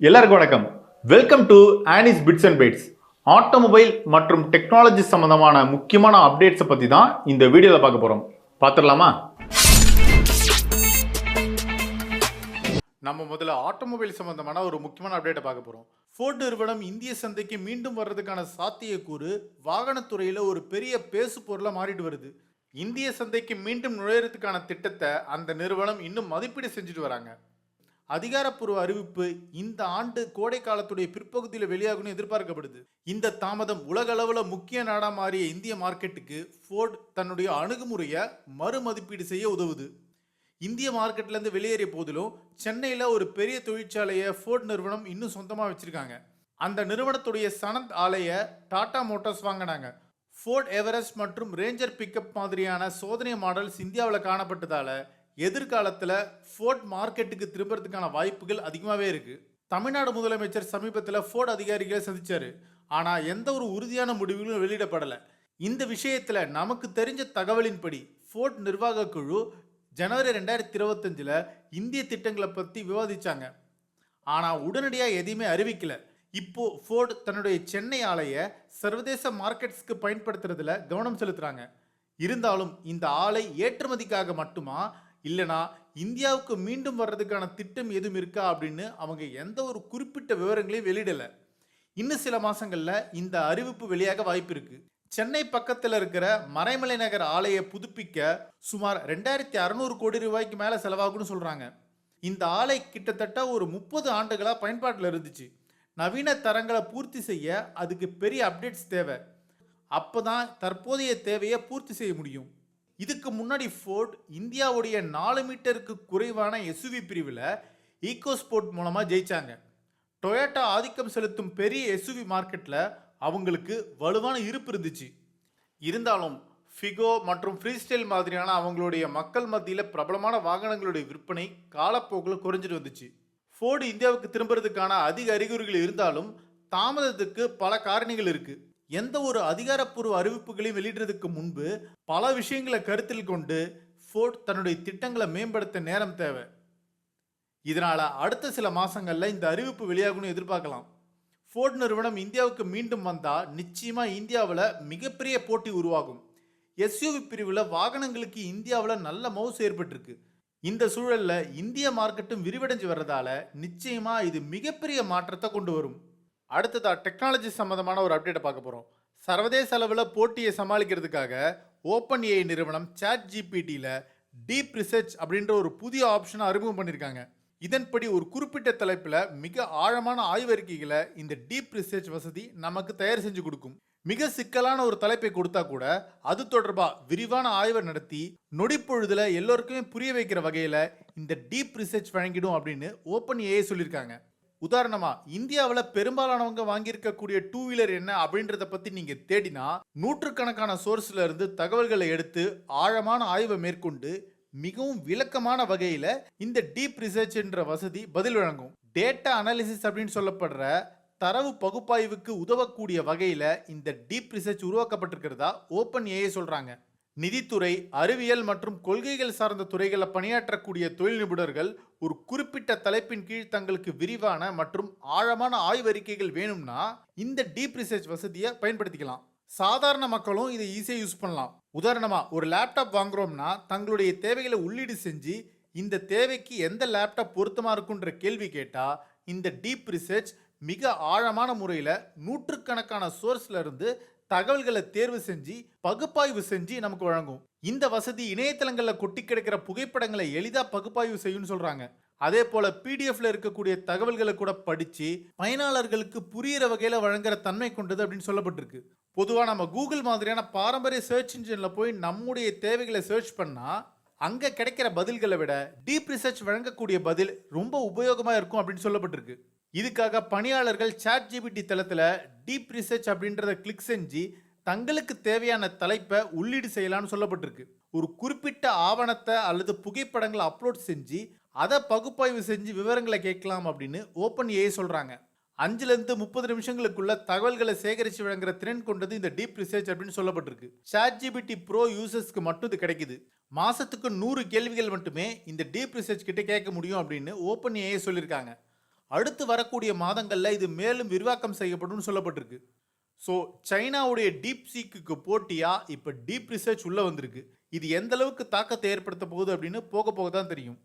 எல்லாருக்கும் வணக்கம். Welcome to Annie's bits and bytes automobile மற்றும் டெக்னாலஜி சம்பந்தமான முக்கியமான அப்டேட்ஸை பற்றி தான் இந்த வீடியோவில் பார்க்க போகிறோம் பார்த்துடலாமா? நம்ம முதல்ல ஆட்டோமொபைல் சம்பந்தமான ஒரு முக்கியமான அப்டேட்டை பார்க்க போகிறோம் ஃபோர்ட் நிறுவனம் இந்திய சந்தைக்கு மீண்டும் வர்றதுக்கான சாத்தியக்கூறு வாகனத்துறையில் ஒரு பெரிய பேசு பொருளாக மாறிட்டு வருது. இந்திய சந்தைக்கு மீண்டும் நுழையிறதுக்கான திட்டத்தை அந்த நிறுவனம் இன்னும் மதிப்பீடு செஞ்சுட்டு வராங்க. அதிகாரப்பூர்வ அறிவிப்பு இந்த ஆண்டு கோடை காலத்துடைய பிற்பகுதியில் வெளியாகும்னு எதிர்பார்க்கப்படுது. இந்த தாமதம் உலக அளவில் முக்கிய நாடா மாறிய இந்திய மார்க்கெட்டுக்கு ஃபோர்ட் தன்னுடைய அணுகுமுறையை மறுமதிப்பீடு செய்ய உதவுது. இந்திய மார்க்கெட்லேருந்து வெளியேறிய போதிலும் சென்னையில் ஒரு பெரிய தொழிற்சாலையை ஃபோர்ட் நிறுவனம் இன்னும் சொந்தமாக வச்சிருக்காங்க. அந்த நிறுவனத்துடைய சனத் ஆலையை டாடா மோட்டார்ஸ் வாங்கினாங்க. ஃபோர்ட் எவரெஸ்ட் மற்றும் ரேஞ்சர் பிக்கப் மாதிரியான சோதனை மாடல்ஸ் இந்தியாவில் காணப்பட்டதால எதிர்காலத்தில் ஃபோர்ட் மார்க்கெட்டுக்கு திரும்புறதுக்கான வாய்ப்புகள் அதிகமாகவே இருக்குது தமிழ்நாடு முதலமைச்சர் சமீபத்தில் ஃபோர்ட் அதிகாரிகளை சந்தித்தார் ஆனால் எந்த ஒரு உறுதியான முடிவுகளும் வெளியிடப்படலை. இந்த விஷயத்தில் நமக்கு தெரிஞ்ச தகவலின்படி ஃபோர்ட் நிர்வாக குழு ஜனவரி ரெண்டாயிரத்தி இருபத்தஞ்சில் இந்திய திட்டங்களை பற்றி விவாதித்தாங்க ஆனால் உடனடியாக எதையுமே அறிவிக்கல. இப்போ ஃபோர்ட் தன்னுடைய சென்னை ஆலையை சர்வதேச மார்க்கெட்ஸ்க்கு பயன்படுத்துறதுல கவனம் செலுத்துகிறாங்க இருந்தாலும் இந்த ஆலை ஏற்றுமதிக்காக மட்டுமா இல்லைனா இந்தியாவுக்கு மீண்டும் வர்றதுக்கான திட்டம் எதுவும் இருக்கா அப்படின்னு அவங்க எந்த ஒரு குறிப்பிட்ட விவரங்களையும் வெளியிடலை. இன்னும் சில மாதங்களில் இந்த அறிவிப்பு வெளியாக வாய்ப்பு இருக்கு. சென்னை பக்கத்தில் இருக்கிற மறைமலை நகர் ஆலையை புதுப்பிக்க சுமார் ரெண்டாயிரத்தி அறநூறு கோடி ரூபாய்க்கு மேலே செலவாகும்னு சொல்கிறாங்க இந்த ஆலை கிட்டத்தட்ட ஒரு முப்பது ஆண்டுகளாக பயன்பாட்டில் இருந்துச்சு. நவீன தரங்களை பூர்த்தி செய்ய அதுக்கு பெரிய அப்டேட்ஸ் தேவை. அப்போ தான் தற்போதைய தேவையை பூர்த்தி செய்ய முடியும். இதுக்கு முன்னாடி ஃபோர்ட் இந்தியாவுடைய நாலு மீட்டருக்கு குறைவான எஸ்யூவி பிரிவில் ஈகோஸ்போர்ட் மூலமாக ஜெயிச்சாங்க. டொயோட்டா ஆதிக்கம் செலுத்தும் பெரிய எஸ்யூவி மார்க்கெட்டில் அவங்களுக்கு வலுவான இருப்பு இருந்துச்சு. இருந்தாலும் ஃபிகோ மற்றும் ஃப்ரீஸ்டைல் மாதிரியான அவங்களுடைய மக்கள் மத்தியில் பிரபலமான வாகனங்களுடைய விற்பனை காலப்போக்கில் குறைஞ்சிட்டு வந்துச்சு. ஃபோர்டு இந்தியாவுக்கு திரும்புறதுக்கான அதிக அறிகுறிகள் இருந்தாலும் தாமதத்துக்கு பல காரணிகள் இருக்குது எந்த ஒரு அதிகாரப்பூர்வ அறிவிப்புகளையும் வெளியிடுறதுக்கு முன்பு பல விஷயங்களை கருத்தில் கொண்டு ஃபோர்ட் தன்னுடைய திட்டங்களை மேம்படுத்த நேரம் தேவை. இதனால் அடுத்த சில மாதங்களில் இந்த அறிவிப்பு வெளியாகும்னு எதிர்பார்க்கலாம். ஃபோர்ட் நிறுவனம் இந்தியாவுக்கு மீண்டும் வந்தால் நிச்சயமாக இந்தியாவில் மிகப்பெரிய போட்டி உருவாகும். எஸ்யூவி பிரிவில் வாகனங்களுக்கு இந்தியாவில் நல்ல மவுஸ் ஏற்பட்டிருக்கு. இந்த சூழலில் இந்திய மார்க்கெட்டும் விரிவடைஞ்சு வர்றதால நிச்சயமாக இது மிகப்பெரிய மாற்றத்தை கொண்டு வரும். அடுத்ததாக டெக்னாலஜி சம்மந்தமான ஒரு அப்டேட்டை பார்க்க போகிறோம் சர்வதேச அளவில் போட்டியை சமாளிக்கிறதுக்காக ஓப்பன் ஏஐ நிறுவனம் சாட் ஜிபிடியில் டீப் ரிசர்ச் அப்படின்ற ஒரு புதிய ஆப்ஷனை அறிமுகம் பண்ணியிருக்காங்க இதன்படி ஒரு குறிப்பிட்ட தலைப்பில் மிக ஆழமான ஆய்வறிக்கைகளை இந்த டீப் ரிசர்ச் வசதி நமக்கு தயார் செஞ்சு கொடுக்கும். மிக சிக்கலான ஒரு தலைப்பை கொடுத்தா கூட அது தொடர்பாக விரிவான ஆய்வை நடத்தி நொடிப்பொழுதில் எல்லோருக்குமே புரிய வைக்கிற வகையில் இந்த டீப் ரிசர்ச் வழங்கிடும் அப்படின்னு ஓப்பன் ஏஐ சொல்லியிருக்காங்க. உதாரணமா இந்தியாவில் பெரும்பாலானவங்க வாங்கியிருக்கக்கூடிய டூ வீலர் என்ன அப்படின்றத பத்தி நீங்க தேடினா நூற்றுக்கணக்கான சோர்ஸ்ல இருந்து தகவல்களை எடுத்து ஆழமான ஆய்வை மேற்கொண்டு மிகவும் விளக்கமான வகையில இந்த டீப் ரிசர்ச் என்ற வசதி பதில் வழங்கும். டேட்டா அனாலிசிஸ் அப்படின்னு சொல்லப்படுற தரவு பகுப்பாய்வுக்கு உதவக்கூடிய வகையில இந்த டீப் ரிசர்ச் உருவாக்கப்பட்டிருக்கிறதா? ஓப்பன் ஏஐ சொல்றாங்க. நிதித்துறை அறிவியல் மற்றும் கொள்கைகள் சார்ந்த துறைகளில் பணியாற்றக்கூடிய தொழில் நிபுணர்கள் ஒரு குறிப்பிட்ட தலைப்பின் கீழ் தங்களுக்கு விரிவான மற்றும் ஆழமான ஆய்வறிக்கைகள் வேணும்னா இந்த டீப் ரிசர்ச் வசதியை பயன்படுத்திக்கலாம். சாதாரண மக்களும் இதை ஈஸியாக யூஸ் பண்ணலாம். உதாரணமாக ஒரு லேப்டாப் வாங்குறோம்னா தங்களுடைய தேவைகளை உள்ளீடு செஞ்சு இந்த தேவைக்கு எந்த லேப்டாப் பொருத்தமாக இருக்குன்ற கேள்வி கேட்டால் இந்த டீப் ரிசர்ச் மிக ஆழமான முறையில் நூற்றுக்கணக்கான சோர்ஸ்ல இருந்து தகவல்களை தேர்வு செஞ்சு பகுப்பாய்வு செஞ்சு நமக்கு வழங்கும். இந்த வசதி இணையதளங்களில் கொட்டி கிடக்கிற புகைப்படங்களை எளிதாக பகுப்பாய்வு செய்யும்னு சொல்கிறாங்க அதே போல பிடிஎஃப்ல இருக்கக்கூடிய தகவல்களை கூட படிச்சு பயனாளர்களுக்கு புரியிற வகையில வழங்குற தன்மை கொண்டது அப்படின்னு சொல்லப்பட்டிருக்கு. பொதுவாக நம்ம கூகுள் மாதிரியான பாரம்பரிய சர்ச் இன்ஜின்ல போய் நம்முடைய தேவைகளை சர்ச் பண்ணா அங்க கிடைக்கிற பதில்களை விட டீப் ரிசர்ச் வழங்கக்கூடிய பதில் ரொம்ப உபயோகமா இருக்கும் அப்படின்னு சொல்லப்பட்டிருக்கு. இதுக்காக பணியாளர்கள் சாட் ஜிபிடி தளத்தில் டீப் ரிசர்ச் அப்படின்றத கிளிக் செஞ்சு தங்களுக்கு தேவையான தலைப்பை உள்ளீடு செய்யலாம்னு சொல்லப்பட்டிருக்கு. ஒரு குறிப்பிட்ட ஆவணத்தை அல்லது புகைப்படங்களை அப்லோட் செஞ்சு அதை பகுப்பாய்வு செஞ்சு விவரங்களை கேட்கலாம் அப்படின்னு ஓப்பன் ஏஐ சொல்கிறாங்க அஞ்சுலேருந்து முப்பது நிமிஷங்களுக்குள்ள தகவல்களை சேகரித்து வழங்குற திறன் கொண்டது இந்த டீப் ரிசர்ச் அப்படின்னு சொல்லப்பட்டிருக்கு. சாட் ஜிபிடி ப்ரோ யூசர்ஸ்க்கு மட்டும் இது கிடைக்குது. மாதத்துக்கு நூறு கேள்விகள் மட்டுமே இந்த டீப் ரிசர்ச் கிட்டே கேட்க முடியும் அப்படின்னு ஓப்பன் ஏஐ சொல்லியிருக்காங்க. அடுத்து வரக்கூடிய மாதங்களில் இது மேலும் விரிவாக்கம் செய்யப்படும்னு சொல்லப்பட்டிருக்கு. ஸோ சைனாவுடைய டீப் சீக்குக்கு போட்டியாக இப்போ டீப் ரிசர்ச் உள்ளே வந்திருக்கு. இது எந்த அளவுக்கு தாக்கத்தை ஏற்படுத்த போகுது அப்படின்னு போக போக தான் தெரியும்.